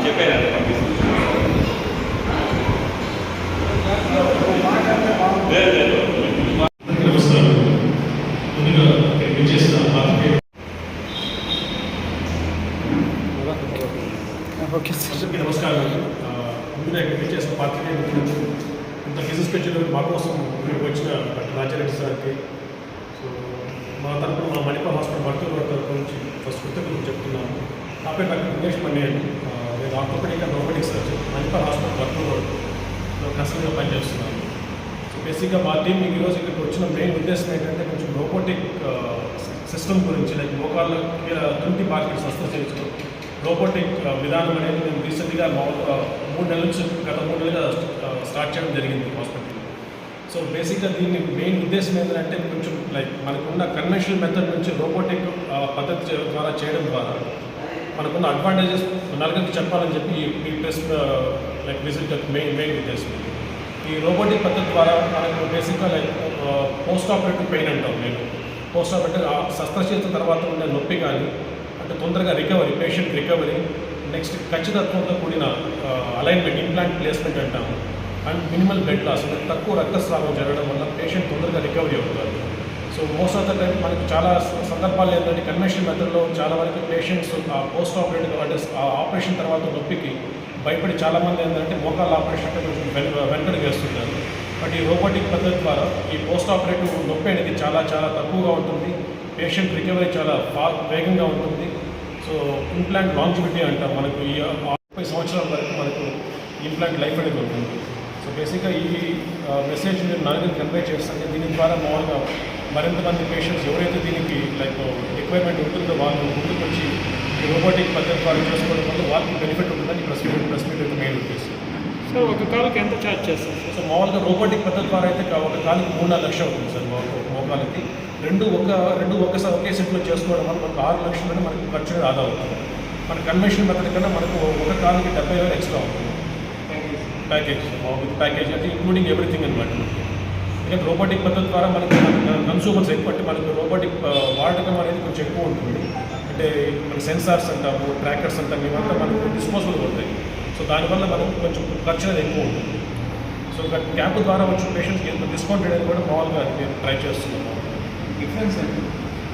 చెప్పారు లేదు లేదు డాక్టర్ సార్కి సో మా తరపున మా మణిపాల్ హాస్పిటల్ వర్తూరు వారి తరపు నుంచి ఫస్ట్ కృతజ్ఞతలు చెప్తున్నాను. నా పేరు డాక్టర్ వినేష్ పండియన్ నేను orthopaedic and robotic surgeon Manipal hospital Varthur రోడ్లో కష్టంగా పనిచేస్తున్నాను. సో బేసిక్గా మా టీం ఈరోజు ఇక్కడికి వచ్చిన మెయిన్ ఉద్దేశం ఏంటంటే కొంచెం రోబోటిక్ సిస్టమ్ గురించి లైక్ మోకాళ్ళ తుంటి మార్కెట్ శస్త్రచికిత్సలు రోబోటిక్ విధానం అనేది మేము రీసెంట్గా మామూలుగా మూడు నెలల నుంచి గత మూడు నెలలుగా స్టార్ట్ చేయడం జరిగింది హాస్పిటల్. సో బేసిక్గా దీని మెయిన్ ఉద్దేశం ఏంటంటే కొంచెం లైక్ మనకున్న కన్వెన్షనల్ మెథడ్ నుంచి రోబోటిక్ పద్ధతి ద్వారా చేయడం ద్వారా మనకున్న అడ్వాంటేజెస్ నలుగురికి చెప్పాలని చెప్పి ఈ- press like visit main main ఉద్దేశం. ఈ రోబోటిక్ పద్ధతి ద్వారా మనకు బేసిక్గా లైక్ పోస్ట్ ఆపరేటివ్ పెయిన్ అంటాం నేను పోస్ట్ ఆపరేటివ్ ఆ శస్త్రచికిత్స తర్వాత ఉండే నొప్పి కానీ అంటే తొందరగా రికవరీ పేషెంట్ రికవరీ నెక్స్ట్ ఖచ్చితత్వంతో కూడిన అలైన్మెంట్ ఇంప్లాంట్ ప్లేస్మెంట్ అంటాము. అండ్ మినిమల్ బెడ్ లాస్ అంటే తక్కువ రక్తస్రావం జరగడం వల్ల పేషెంట్ తొందరగా రికవరీ అవుతారు. So most of the time మనకి చాలా సందర్భాలు ఏంటంటే కన్వెన్షనల్ మెథడ్లో చాలా వరకు పేషెంట్స్ ఆ పోస్ట్ ఆపరేటివ్ అంటే ఆ ఆపరేషన్ తర్వాత నొప్పికి భయపడి చాలామంది ఏంటంటే మోకాళ్ళ ఆపరేషన్ అంటే కొంచెం వెంటనే వెనకడి బట్ ఈ రోబోటిక్ పద్ధతి ద్వారా ఈ పోస్ట్ ఆపరేటివ్ నొప్పి అనేది చాలా చాలా తక్కువగా ఉంటుంది. పేషెంట్ రికవరీ చాలా ఫా వేగంగా ఉంటుంది. సో ఇంప్లాంట్ బిటీ అంటాం మనకు. ఈ ముప్పై సంవత్సరాల వరకు మనకు ఇంప్లాంట్ లైఫ్ అనేది ఉంటుంది. సో బేసిక్గా ఈ మెసేజ్ నేను నలుగురు కన్వే చేస్తాను దీని ద్వారా మామూలుగా మరింత మంది పేషెంట్స్ ఎవరైతే దీనికి లైక్ రిక్వైర్మెంట్ ఉంటుందో వాళ్ళు ముందుకు వచ్చి ఈ రోబోటిక్ పద్ధతి ద్వారా చేసుకోవడం వల్ల వాళ్ళకి బెనిఫిట్ ఉంటుందని ప్రెస్ మీట్ ప్రెస్ మీట్ అయితే మెయిన్ ఉద్దేశం. సార్ ఒక కాలుకి ఎంత ఛార్జ్ చేస్తారు? సార్ సో మామూలుగా రోబోటిక్ పద్ధతి ద్వారా అయితే ఒక కాలికి మూడు నాలుగు లక్షలు అవుతుంది సార్ మోకాలకి రెండు ఒక రెండు ఒక్కసారి ఒకే సెట్లో చేసుకోవడం వల్ల మనకు ఆరు లక్షలు మనకు ఖర్చు ఆదా అవుతుంది. మన కన్వెన్షనల్ మెథడ్ కన్నా మనకు ఒక కాలుకి డెబ్బై వేలు ఎక్స్ట్రా అవుతుంది. ప్యాకేజ్ విత్ ప్యాకేజ్ అంటే ఇంక్లూడింగ్ ఎవ్రీథింగ్ అనమాట ఎందుకంటే రోబోటిక్ పద్ధతి ద్వారా మనకి కన్సూమర్స్ ఎక్కువ అంటే మనకు రోబోటిక్ వాడకం అనేది కొంచెం ఎక్కువ ఉంటుంది. అంటే మన సెన్సార్స్ అంటాము ట్రాకర్స్ అంటాము ఇవంతా మనకు డిస్పోజబుల్ అవుతాయి సో దానివల్ల మనకు కొంచెం ఖర్చు అనేది ఎక్కువ ఉంటుంది. సో క్యాప్ ద్వారా వచ్చిన పేషెంట్స్కి ఎంత డిస్కౌంట్ అనేది కూడా మామూలుగా నేను ట్రై చేస్తున్నాను డిఫరెన్స్ అండి.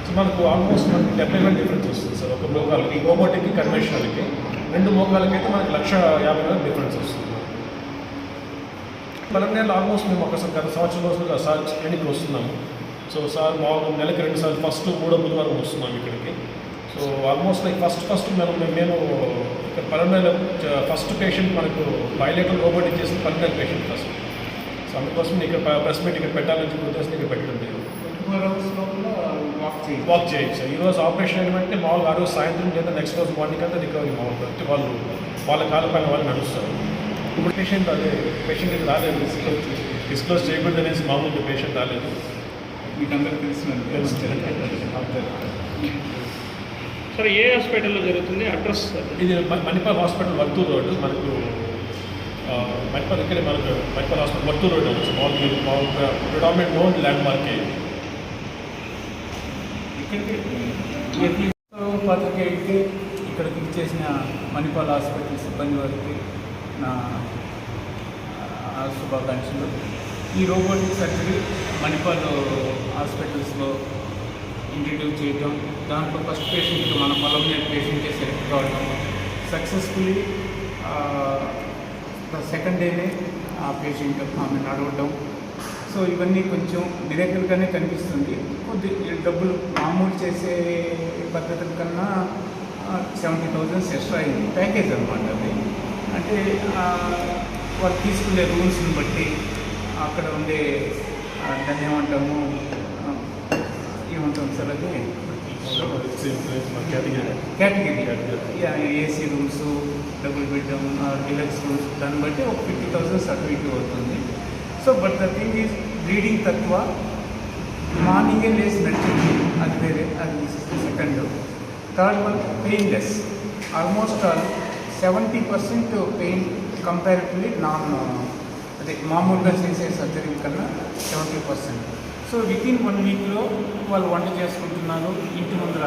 సో మనకు ఆల్మోస్ట్ మనకి డెబ్బై వేలు డిఫరెన్స్ వస్తుంది సార్ ఒక మోకాలకి రోబోటిక్కి కన్వెన్షనల్కి రెండు మోకాలకైతే మనకి లక్ష యాభై వేలు డిఫరెన్స్ వస్తుంది. పలమనేళ్ళు ఆల్మోస్ట్ మేము ఒకసారి గత సంవత్సరం రోజులుగా సార్ క్లినిక్ వస్తున్నాము. సో సార్ మామూలు నెలకి రెండు సార్లు ఫస్ట్ మూడో బుధవారం వస్తున్నాం ఇక్కడికి. So almost like first first మేము మేము ఇక్కడ పలమనేల ఫస్ట్ పేషెంట్ మనకు బయలేటర్ రోబోట్ ఇచ్చేసి పలమనేల పేషెంట్ ఫస్ట్ సో అందుకోసం ఇక్కడ ప్రెస్ మీట్ ఇక్కడ పెట్టాలని చెప్పి ఉద్దేశం ఇక్కడ పెట్టడం లోపల వాక్ చేయొచ్చు సార్. ఈరోజు ఆపరేషన్ ఏమంటే మామూలుగా ఆ రోజు సాయంత్రం లేదా నెక్స్ట్ రోజు మార్నింగ్ అంతా రికవరీ అంటే వాళ్ళు వాళ్ళ కాళ్ళ పైన వాళ్ళు నడుస్తారు. ఇప్పుడు పేషెంట్ అదే పేషెంట్కి రాలేదు డిస్క్లోజ్ డిస్క్లోజ్ చేయకూడదు అనేసి మామూలుగా పేషెంట్ రాలేదు మీకు అందరికి తెలిసినది అంతే. సార్ ఏ హాస్పిటల్లో జరుగుతుంది అడ్రస్ ఇది మణిపాల్ హాస్పిటల్ వర్తూరు రోడ్డు మనకు మణిపాల్ ఇక్కడే మనకు మణిపాల్ హాస్పిటల్ వర్తూరు రోడ్డు ఉంది మామూలు మీరు మామూలుగా ప్రిడామినెంట్ నోన్ ల్యాండ్ మార్కే ఇక్కడికి పాత్రికేయుడికి ఇక్కడికి చేసిన మణిపాల్ హాస్పిటల్ సిబ్బంది వారికి నా శుభాకాంక్షలు. ఈ రోబోటిక్ సర్జరీ మణిపాల్ హాస్పిటల్స్లో ఇంట్రడ్యూస్ చేయటం దాంట్లో ఫస్ట్ పేషెంట్ మన పొలం మీద పేషెంటే సెలెక్ట్ కావడం సక్సెస్ఫుల్లీ సెకండ్ డేనే ఆ పేషెంట్ ఆమె నడవడం సో ఇవన్నీ కొంచెం మిరేకల్గానే కనిపిస్తుంది. కొద్ది డబ్బులు మామూలు చేసే పద్ధతుల కన్నా సెవెంటీ థౌజండ్స్ ఎక్స్ట్రా అయింది. ప్యాకేజ్ అనమాట అది. అంటే వారు తీసుకునే రూల్స్ని బట్టి అక్కడ ఉండే దాన్ని ఏమంటాము ఏమంటాం సార్ అది? Category AC rooms double bedroom deluxe rooms దాన్ని బట్టి ఒక ఫిఫ్టీ థౌసండ్ సర్టిఫికేట్ అవుతుంది so but the thing is reading తక్కువ మార్నింగే లేసి నడిచింది. అది వేరే అది second. Third one painless almost all seventy percent pain comparatively non అదే మామూలుగా చేసే సర్జరీ కన్నా seventy percent so with in one వీక్లో వాళ్ళు వంట చేసుకుంటున్నారు ఇంటి ముందర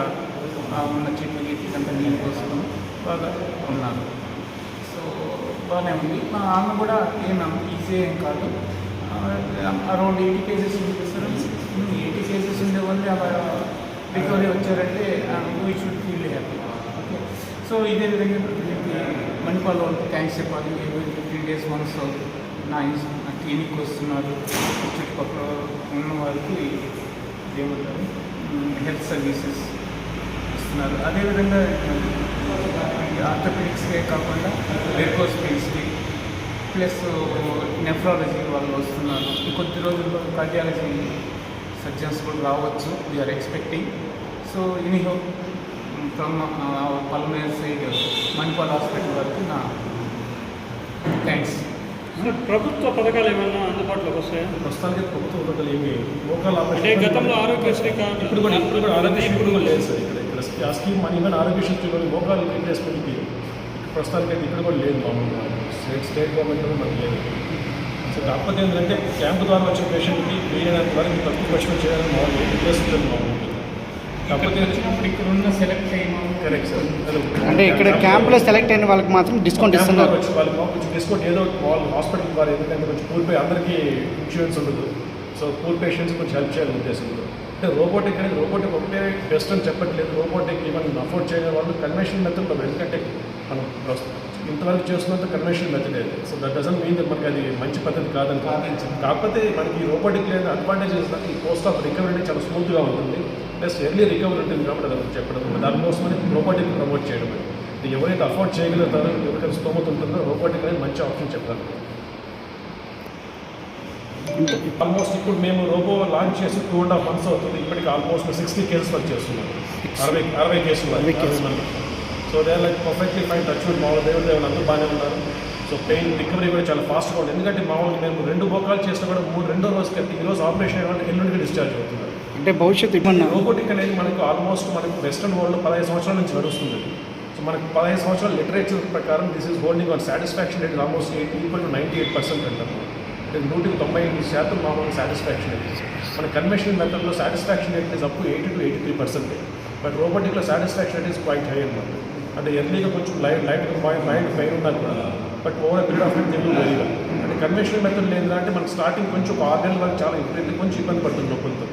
ఉన్న చెట్లు గీట్లు కంటే నీళ్ళు కోసం బాగా ఉన్నారు. సో బాగానే ఉంది. మా ఆమె కూడా ఏం ఈజీ ఏం కాదు. అరౌండ్ ఎయిటీ కేసెస్ ఉంది సార్? ఎయిటీ కేసెస్ ఉండే వాళ్ళు రికవరీ వచ్చారంటే we should feel happy okay so ఇదే విధంగా మణిపాల్ వాళ్ళకి థ్యాంక్స్ చెప్పాలి. త్రీ డేస్ వన్స్ నా ఇన్స్- నా క్లినిక్ వస్తున్నారు. చుట్టుపక్కల ఉన్న వారికి ఏమంటారు హెల్త్ సర్వీసెస్ ఇస్తున్నారు. అదేవిధంగా ఆర్థోపెడిక్స్కే కాకుండా వెరికోస్ ప్లస్ నెఫ్రాలజీ వాళ్ళు వస్తున్నారు. కొద్ది రోజుల్లో కార్డియాలజీ సర్జన్స్ కూడా రావచ్చు. We are expecting so anyhow from పల్మేర్ side Manipal hospital వరకు నా థ్యాంక్స్. ప్రభుత్వ పథకాలు ఏమైనా అందుబాటులోకి వస్తాయా? ప్రస్తుతానికి ప్రభుత్వ పథకాలు ఏమి లోకల్ అంటే గతంలో ఆరోగ్యశ్రీ కార్డు ఇప్పుడు కూడా ఇప్పుడు కూడా ఆరోగ్యశ్రీ కూడా లేదు సార్ ఇక్కడ ఇక్కడ ఆ స్కీమ్ మన ఈవెన్ ఆరోగ్యశ్రీ కూడా మోకాలు రీప్లేస్మెంట్కి ప్రస్తుతానికి అయితే ఇక్కడ కూడా లేదు మామూలుగా. స్టేట్ స్టేట్ గవర్నమెంట్ కూడా మనకి లేదు. సో కాకపోతే ఏంటంటే క్యాంపు ద్వారా వచ్చిన పేషెంట్కి వీలైనంత వరకు తక్కువ ఖర్చు చేయాలని మామూలు ఇంట్రెస్ట్ మామూలు అంటే ఇక్కడ క్యాంపులో సెలెక్ట్ అయిన వాళ్ళకి మాత్రం డిస్కౌంట్ ఇస్తున్నారు. కొంచెం డిస్కౌంట్ ఏదో వాళ్ళు హాస్పిటల్ ద్వారా ఎందుకంటే కొంచెం పే అందరికీ ఇన్సూరెన్స్ ఉండదు. సో పూర్ పేషెంట్స్ కొంచెం హెల్ప్ చేయాలని ఉద్దేశంతో. అంటే రోబోటిక్ అనేది రోబోటిక్ ఒకటే బెస్ట్ అని చెప్పట్లేదు. రోబోటిక్ ఈవెన్ అఫోర్డ్ చేయని వాళ్ళు కన్వెన్షనల్ మెథడ్లో ఎందుకంటే మనం ఇంతవరకు చేస్తున్నంత conventional method so that doesn't mean మనకి అది మంచి పద్ధతి కాదని. కాకపోతే మనకి రోబోటిక్ లేని అడ్వాంటేజెస్ ఈ పోస్ట్ ఆఫ్ రికవరీ చాలా స్మూత్గా ఉంటుంది. ప్లస్ ఎర్లీ రికవరీ ఉంటుంది కాబట్టి అది చెప్పడం దానికోసమని రోబోటిక్ ప్రమోట్ చేయడం ఇది ఎవరైతే అఫోర్డ్ చేయగలుగుతారో ఎవరికైతే స్తోమత ఉంటుందో రోబోటిక్ అనేది మంచి ఆప్షన్ చెప్పాలి ఆల్మోస్ట్ ఇప్పుడు మేము రోబో లాంచ్ చేసి టూ అండ్ హాఫ్ మంత్స్ అవుతుంది. ఇప్పటికి ఆల్మోస్ట్ సిక్స్టీ కేసెస్ వర్క్ చేస్తున్నాం. అరవై అరవై కేసులు అరవై కేసులు. So they like perfectly fine touch మామూలు దేవుడు దేవుడు అందరూ బాగానే ఉన్నారు. సో పెయిన్ రికవరీ కూడా చాలా ఫాస్ట్గా ఉంది. ఎందుకంటే మామూలుగా మేము రెండు బోకాలు చేసినా కూడా మూడు రెండో రోజుకి ఈ రోజు ఆపరేషన్ వాళ్ళు ఎల్లుండికి డిశ్చార్జ్ అవుతున్నారు అంటే భవిష్యత్తు ఇవ్వన్నా? రోబోటిక్ అనేది మనకు ఆల్మోస్ట్ మనకు వెస్ట్రన్ వరల్డ్లో పదహైదు సంవత్సరాల నుంచి నడుస్తుంది. సో మనకు పదహైదు సంవత్సరాల లిటరేచర్ ప్రకారం this is holding on satisfaction rate almost eight equal to ninety eight percent అంటారు అంటే నూటికి తొంభై ఎనిమిది శాతం మామూలు సాటిస్ఫాక్షన్ రేట్ మన కన్వెన్షనల్ మెథడ్లో satisfaction rate is up eighty to eighty three percent but రోబోటిక్లో satisfaction rate is quite high అనమాట అంటే ఎర్లీగా కొంచెం లైట్ లైట్ పాయింట్ మైండ్ పైన ఉన్నారు కూడా. But over period of time Telugu వెరీగా అంటే కన్వెన్షనల్ మెథడ్ లేదు అంటే మనకు స్టార్టింగ్ కొంచెం ఒక ఆరు నెలల వరకు చాలా ఇబ్బంది కొంచెం ఇబ్బంది పడుతుంది నొప్పులతో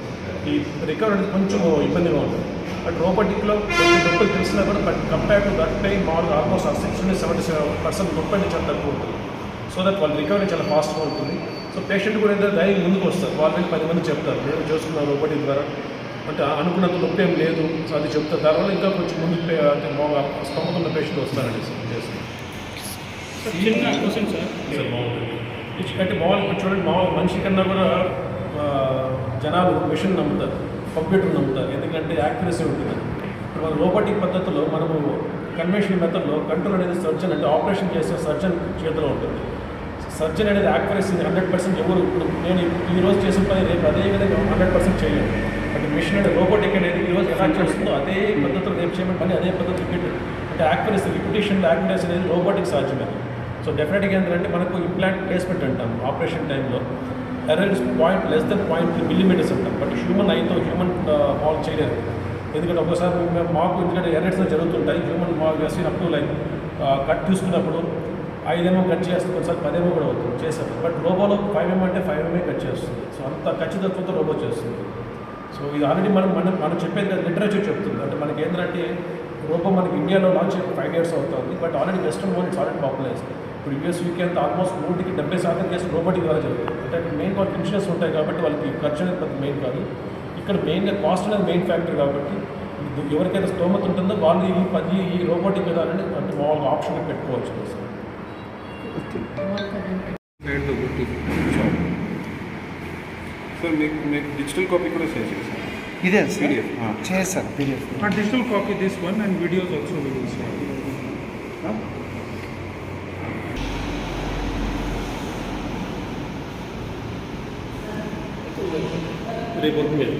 ఈ రికవరీ అనేది కొంచెం ఇబ్బందిగా ఉంటుంది బట్ రోబోటిక్లో కొంచెం నొప్పులు తెలిసినా కూడా but compare to that time మామూలుగా ఆల్మోస్ట్ సిక్స్ నుండి సెవెంటీ సెవెన్ పర్సెంట్ నొప్పి అనేది చాలా తక్కువ ఉంటుంది. సో దట్ వాళ్ళ రికవరీ చాలా ఫాస్ట్గా ఉంటుంది. సో పేషెంట్ కూడా ఏంటంటే ధైర్యం ముందుకు వస్తారు. వాళ్ళు వెళ్ళి పది మంది చెప్తారు. నేను చేసుకున్నాను రోబోటిక్ ద్వారా. అంటే అనుకున్నంత నొప్పి ఏం లేదు. సో అది చెప్తారు. దానివల్ల ఇంకా కొంచెం ముందుకు అంటే మామూలుగా స్తోమత ఉన్న పేషెంట్ వస్తారండి చిన్న క్వశ్చన్ సార్ అంటే మామూలుగా చూడండి. మామూలు మనిషి కన్నా కూడా జనాలు మిషన్ నమ్ముతారు కంప్యూటర్ నమ్ముతారు ఎందుకంటే యాక్యురసీ ఉంటుంది. ఇప్పుడు మన రోబోటిక్ పద్ధతిలో మనము కన్వెన్షనల్ మెథడ్లో కంట్రోల్ అనేది సర్జన్ అంటే ఆపరేషన్ చేసే సర్జన్ చేతిలో ఉంటుంది. సర్జన్ అనేది యాక్యురసీ హండ్రెడ్ పర్సెంట్ ఎవరు? ఇప్పుడు నేను ఈ రోజు చేసిన పని రేపు అదే విధంగా హండ్రెడ్ పర్సెంట్ చేయలేను అంటే మిషన్ అంటే రోబోటిక్ అనేది ఈ రోజు ఎలా చేస్తుందో అదే పద్ధతిలో రేపు చేయమని పని అదే పద్ధతి రిపీట్ అంటే యాక్యురసీ రిపిటేషన్ యాక్యురసీ అనేది రోబోటిక్ సాధ్యమే సో డెఫినెట్గా ఏంటంటే మనకు ఇంప్లాంట్ ప్లేస్మెంట్ అంటాము ఆపరేషన్ టైంలో errors point less than point three millimetres ఉంటాం బట్ హ్యూమన్ ఐతో హ్యూమన్ మాల్ చేయలేదు ఎందుకంటే ఒకసారి మేము మాకు ఎందుకంటే ఎర్రర్స్ జరుగుతుంటాయి. హ్యూమన్ మాల్ చేసి అప్ టు లైక్ కట్ తీసుకున్నప్పుడు ఐదేమో కట్ చేస్తే ఒకసారి పదేమో కూడా అవుతుంది. చేస్తారు బట్ రోబోలో ఫైవ్ ఎం అంటే ఫైవ్ ఎంఏ కట్ చేస్తుంది. సో అంత ఖచ్చితత్వంతో రోబో చేస్తుంది. సో ఇది ఆల్రెడీ మనం మనం మనం చెప్పేది కదా. లిటరేచర్ చెప్తుంది. అంటే మనకి ఏంటంటే రోబో మనకి ఇండియాలో లాంచ్ ఫైవ్ ఇయర్స్ అవుతుంది. But already western world it's already popularize ఇప్పుడు యూఎస్ యూకే అంతా ఆల్మోస్ట్ నూటికి డెబ్బై శాతం కేసు రోబోటిక్ ద్వారా జరుగుతుంది అంటే అక్కడ మెయిన్ వాళ్ళకి ఇన్సూరెన్స్ ఉంటాయి కాబట్టి వాళ్ళకి ఖర్చు అనేది పెద్ద మెయిన్ కాదు. ఇక్కడ మెయిన్గా కాస్ట్ అనేది మెయిన్ ఫ్యాక్టర్ కాబట్టి ఇది ఎవరికైతే స్తోమత ఉంటుందో వాళ్ళు ఈ పది ఈ రోబోటిక్ విధానాన్ని అంటే మామూలుగా ఆప్షన్ పెట్టుకోవచ్చు సార్. సార్ మీకు మీకు డిజిటల్ కాపీ కూడా ఇదే సార్. చేస్తారు PDF digital copy this one and videos also will రేపు వరకు మీరు